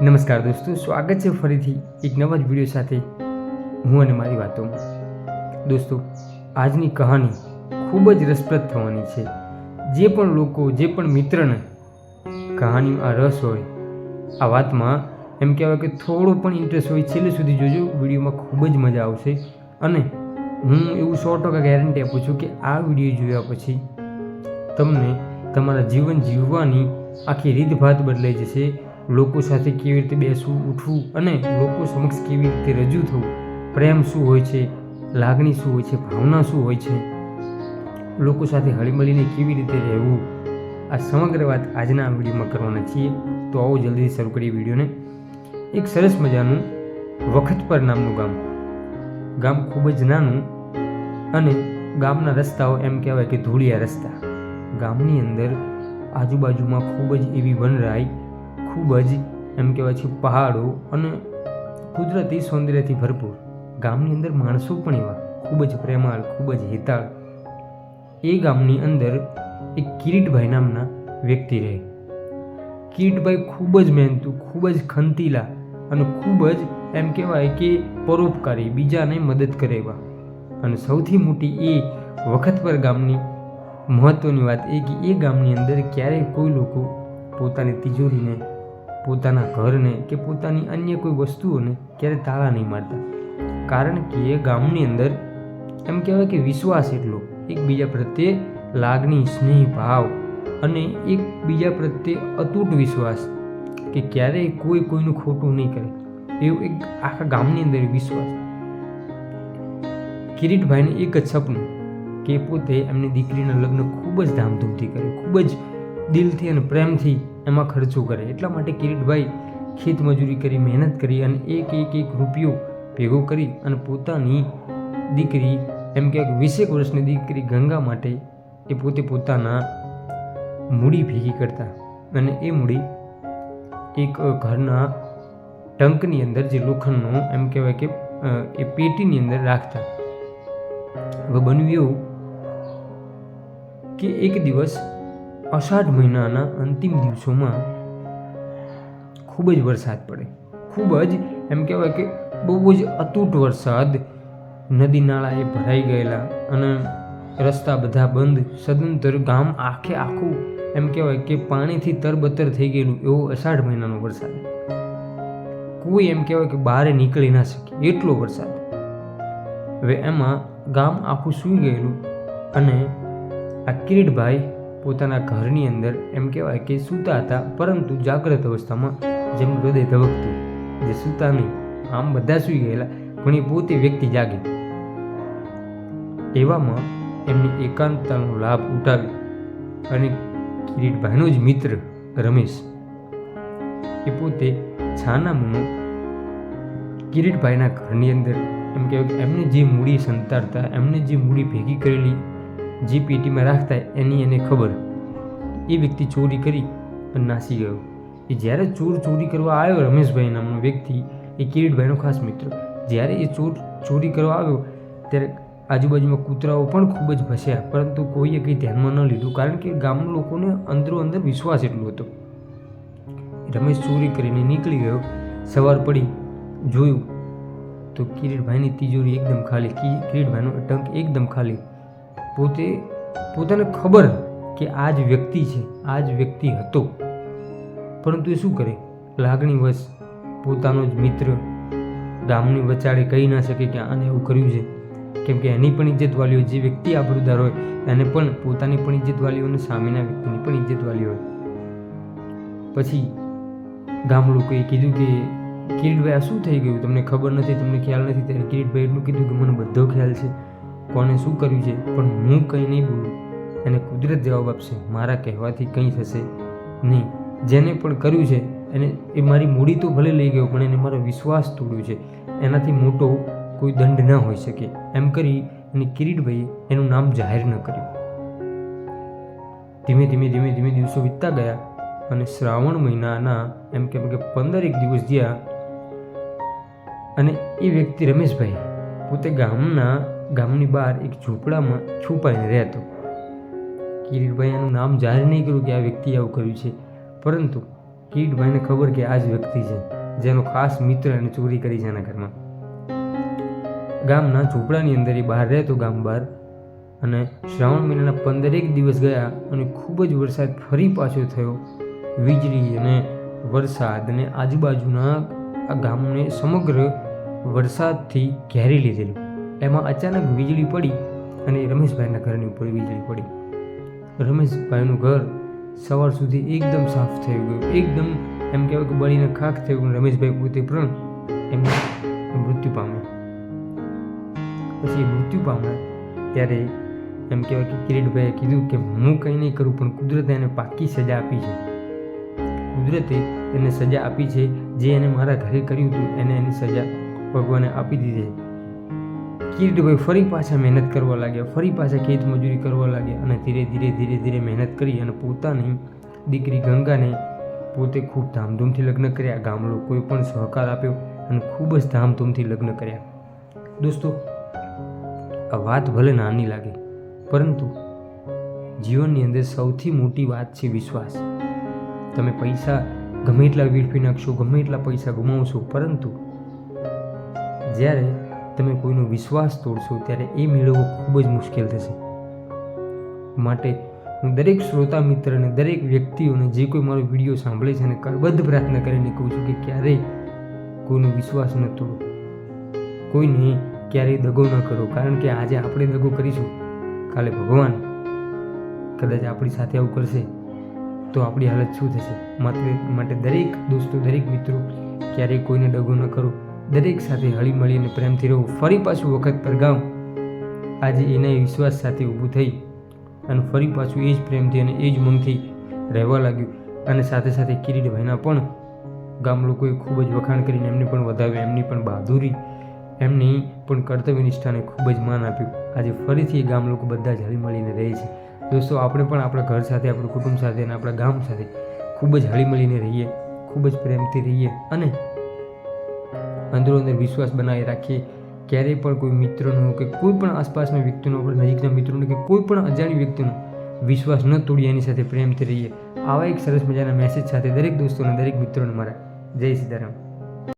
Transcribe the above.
નમસ્કાર દોસ્તો, સ્વાગત છે ફરીથી એક નવા જ વીડિયો સાથે હું અને મારી વાતોમાં દોસ્તો, આજની કહાની ખૂબ જ રસપ્રદ થવાની છે. જે પણ લોકો, જે પણ મિત્રને કહાનીમાં રસ હોય, આ વાતમાં એમ કહેવાય કે થોડો પણ ઇન્ટરેસ્ટ હોય, છેલ્લે સુધી જોજો, વિડીયોમાં ખૂબ જ મજા આવશે. અને હું એવું સો ટકા ગેરંટી આપું છું કે આ વીડિયો જોયા પછી તમને તમારા જીવન જીવવાની આખી રીતભાત બદલાઈ જશે. લોકો સાથે કેવી રીતે બેસવું, ઉઠવું અને લોકો સમક્ષ કેવી રીતે રજૂ થવું? પ્રેમ શું હોય છે? લાગણી શું હોય છે? ભાવના શું હોય છે? લોકો સાથે હળીમળીને કેવી રીતે રહેવું? આ સમગ્ર વાત આજના આ વિડીયોમાં કરવાના છીએ. તો આવો જલ્દી શરૂ કરીએ વિડીયોને. એક સરસ મજાનું વખતપર નામનું ગામ. ગામ ખૂબ જ નાનું અને ગામના રસ્તાઓ એમ કહેવાય કે ધૂળિયા રસ્તા. ગામની અંદર આજુબાજુમાં ખૂબ જ એવી વનરાઈ ખૂબ જ એમ કહેવાય છે, પહાડો અને કુદરતી સૌંદર્યથી ભરપૂર. ગામની અંદર માણસો પણ એવા, ખૂબ જ પ્રેમાળ, ખૂબ જ હિતાળ. એ ગામની અંદર એક કિરીટભાઈ નામના વ્યક્તિ રહે. કિરીટભાઈ ખૂબ જ મહેનતુ, ખૂબ જ ખંતીલા અને ખૂબ જ, એમ કહેવાય કે પરોપકારી, બીજાને મદદ કરે એવા. અને સૌથી મોટી એ વખત પર ગામની મહત્ત્વની વાત એ કે એ ગામની અંદર ક્યારેય કોઈ લોકો પોતાની તિજોરીને પોતાના ઘરને કે પોતાની અન્ય કોઈ વસ્તુઓને ક્યારે તાળા નહીં મારતા. કારણ કે એ ગામની અંદર એમ કહેવાય કે વિશ્વાસ એટલો એકબીજા પ્રત્યે લાગણી, સ્નેહ, ભાવ અને એકબીજા પ્રત્યે અતૂટ વિશ્વાસ કે ક્યારેય કોઈ કોઈનું ખોટું નહીં કરે. એવું એક આખા ગામની અંદર વિશ્વાસ. કિરીટભાઈને એક જ સપનું કે પોતે એમની દીકરીના લગ્ન ખૂબ જ ધામધૂમથી કરે ખૂબ જ દિલથી અને પ્રેમથી એમાં ખર્ચો કરે. એટલા માટે કિરીટભાઈ ખેત મજૂરી કરી, મહેનત કરી અને એક એક એક રૂપિયો ભેગો કરી અને પોતાની દીકરી, એમ કે વીસેક વર્ષની દીકરી ગંગા માટે એ પોતે પોતાના મૂડી ભેગી કરતા. અને એ મૂડી એક ઘરના ટંકની અંદર, જે લોખંડનો એમ કહેવાય કે એ પેટીની અંદર રાખતા. હવે બન્યું એવું કે એક દિવસ અષાઢ મહિનાના અંતિમ દિવસોમાં ખૂબ જ વરસાદ પડે. ખૂબ જ એમ કહેવાય કે બહુ જ અતૂટ વરસાદ નદી નાળાએ ભરાઈ ગયેલા અને રસ્તા બધા બંધ. સદંતર ગામ આખે આખું એમ કહેવાય કે પાણીથી તરબતર થઈ ગયેલું એવો અષાઢ મહિનાનો વરસાદ. કોઈ એમ કહેવાય કે બહાર નીકળી ના શકે એટલો વરસાદ. હવે એમાં ગામ આખું સૂઈ ગયેલું અને આ કિરીટભાઈ પોતાના ઘરની અંદર એમ કહેવાય કે સૂતા હતા, પરંતુ જાગ્રત અવસ્થામાં જેમનું હૃદય ધબકતું, જે સૂતા નહીં આમ બધા સૂઈ ગયેલા પણ એ પોતે વ્યક્તિ જાગે. એવામાં એમની એકાંતતાનો લાભ ઉઠાવી અને કિરીટભાઈનો જ મિત્ર રમેશ. એ પોતે છાના મુનો કિરીટભાઈના ઘરની અંદર એમ કહેવાય એમને જે મૂડી સંતાડતા, એમને જે મૂડી ભેગી કરેલી જે પેટીમાં રાખતા એની એને ખબર. એ વ્યક્તિ ચોરી કરી અને નાસી ગયો. એ જ્યારે ચોર ચોરી કરવા આવ્યો, રમેશભાઈ નામનો વ્યક્તિ, એ કિરીટભાઈનો ખાસ મિત્ર. જ્યારે એ ચોર ચોરી કરવા આવ્યો, ત્યારે આજુબાજુમાં કૂતરાઓ પણ ખૂબ જ ભસ્યા પરંતુ કોઈએ કંઈ ધ્યાનમાં ન લીધું, કારણ કે ગામના લોકોને અંદરો અંદર વિશ્વાસ એટલો હતો. રમેશ ચોરી કરીને નીકળી ગયો. સવાર પડી, જોયું તો કિરીટભાઈની તિજોરી એકદમ ખાલી. કિરીટભાઈનો ટંક એકદમ ખાલી. પોતે પોતાને ખબર કે આ જ વ્યક્તિ છે, આ જ વ્યક્તિ હતો. પરંતુ એ શું કરે? લાગણીવશ પોતાનો જ મિત્ર ગામની વચાળે કહી ના શકે કે આને એવું કર્યું છે. કેમ કે એની પણ ઇજ્જત વાલી હોય જે વ્યક્તિ આબરૂદાર હોય, એને પણ પોતાની પણ ઇજ્જત વાલી હોય અને સામેના વ્યક્તિની પણ ઇજ્જત વાલી હોય. પછી ગામ લોકોએ કીધું કે, કિરીટભાઈ, આ શું થઈ ગયું? તમને ખબર નથી, તમને ખ્યાલ નથી? ત્યારે કિરીટભાઈ એટલું કીધું કે, મને બધો ખ્યાલ છે. કોને શું કર્યું છે? પણ હું કંઈ નહીં બોલું. એને કુદરત જવાબ આપશે, મારા કહેવાથી કંઈ થશે નહીં. જેને પણ કર્યું છે, એને, એ મારી મૂડી તો ભલે લઈ ગયો, પણ એને મારો વિશ્વાસ તોડ્યો છે. એનાથી મોટો કોઈ દંડ ન હોઈ શકે. એમ કરી અને કિરીટભાઈએ એનું નામ જાહેર ન કર્યું. ધીમે ધીમે ધીમે ધીમે દિવસો વીતતા ગયા અને શ્રાવણ મહિનાના, એમ કેમ કે પંદર એક દિવસ ગયા અને એ વ્યક્તિ રમેશભાઈ પોતે ગામના ગામની બહાર એક ઝૂંપડામાં છુપાઈને રહેતો કિરીટભાઈ એનું નામ જાહેર નહીં કર્યું કે આ વ્યક્તિએ આવું કર્યું છે. પરંતુ કિરીટભાઈને ખબર કે આ જ વ્યક્તિ છે, જેનો ખાસ મિત્ર એને ચોરી કરી છે એના ઘરમાં. ગામના ઝૂંપડાની અંદર એ બહાર રહેતો ગામ બહાર અને શ્રાવણ મહિનાના પંદરેક દિવસ ગયા અને ખૂબ જ વરસાદ ફરી પાછો થયો. વીજળી અને વરસાદ અને આજુબાજુના આ ગામને સમગ્ર વરસાદથી ઘેરી લીધેલું. એમાં અચાનક વીજળી પડી અને રમેશભાઈના ઘરની ઉપર વીજળી પડી. રમેશભાઈનું ઘર સવાર સુધી એકદમ સાફ થઈ ગયું. એકદમ એમ કહેવાય કે બળીને ખાખ થઈ ગયું. રમેશભાઈ પોતે પણ એમને મૃત્યુ પામ્યા. પછી મૃત્યુ પામ્યા ત્યારે એમ કહેવાય કે કિરીટભાઈએ કીધું કે હું કંઈ નહીં કરું, પણ કુદરતે એને પાકી સજા આપી છે. કુદરતે એને સજા આપી છે. જે એને મારા ઘરે કર્યું હતું, એને એની સજા ભગવાને આપી દીધી કિરીટભાઈ ફરી પાછા મહેનત કરવા લાગ્યા, ફરી પાછા ખેત મજૂરી કરવા લાગ્યા અને ધીરે ધીરે ધીરે ધીરે મહેનત કરી અને પોતાની દીકરી ગંગાને પોતે ખૂબ ધામધૂમથી લગ્ન કર્યા. ગામ લોકોએ પણ સહકાર આપ્યો અને ખૂબ જ ધામધૂમથી લગ્ન કર્યા. દોસ્તો, આ વાત ભલે નાની લાગે, પરંતુ જીવનની અંદર સૌથી મોટી વાત છે વિશ્વાસ. તમે પૈસા ગમે એટલા વેડફી નાખશો ગમે એટલા પૈસા ગુમાવશો, પરંતુ જ્યારે તમે કોઈનો વિશ્વાસ તોડશો ત્યારે એ મેળવવો ખૂબ જ મુશ્કેલ થશે. માટે હું દરેક શ્રોતા મિત્ર અને દરેક વ્યક્તિઓને જે કોઈ મારો વીડિયો સાંભળે છે અને કરબદ્ધ પ્રાર્થના કરીને કહું છું કે ક્યારેય કોઈનો વિશ્વાસ ન તોડો. કોઈને ક્યારેય દગો ન કરો, કારણ કે આજે આપણે દગો કરીશું. કાલે ભગવાન કદાચ આપણી સાથે આવું કરશે તો આપણી હાલત શું થશે? માત્ર માટે દરેક દોસ્તો, દરેક મિત્રો ક્યારેય કોઈને દગો ન કરો. દરેક સાથે હળી મળીને પ્રેમથી રહું. ફરી પાછું વખત પર ગામ આજે એના વિશ્વાસ સાથે ઊભું થઈ અને ફરી પાછું એ જ પ્રેમથી અને એ જ મનથી રહેવા લાગ્યું. અને સાથે સાથે કિરીટભાઈના પણ ગામ લોકોએ ખૂબ જ વખાણ કરીને એમને પણ વધાવ્યા, એમની પણ બહાદુરી, એમની પણ કર્તવ્ય નિષ્ઠાને ખૂબ જ માન આપ્યું. આજે ફરીથી ગામ લોકો બધા જ હળી મળીને રહે છે. દોસ્તો, આપણે પણ આપણા ઘર સાથે, આપણું કુટુંબ સાથે અને આપણા ગામ સાથે ખૂબ જ હળી મળીને રહીએ, ખૂબ જ પ્રેમથી રહીએ અને અંદરો અંદર વિશ્વાસ બનાવી રાખીએ ક્યારેય પણ કોઈ મિત્રનો કે કોઈ પણ આસપાસના વ્યક્તિનો આપણા નજીકના મિત્રોનો કે કોઈ પણ અજાણી વ્યક્તિનો વિશ્વાસ ન તોડીએ એની સાથે પ્રેમથી રહીએ. આવા એક સરસ મજાના મેસેજ સાથે દરેક દોસ્તોને, દરેક મિત્રોને મારા જય સીતારામ.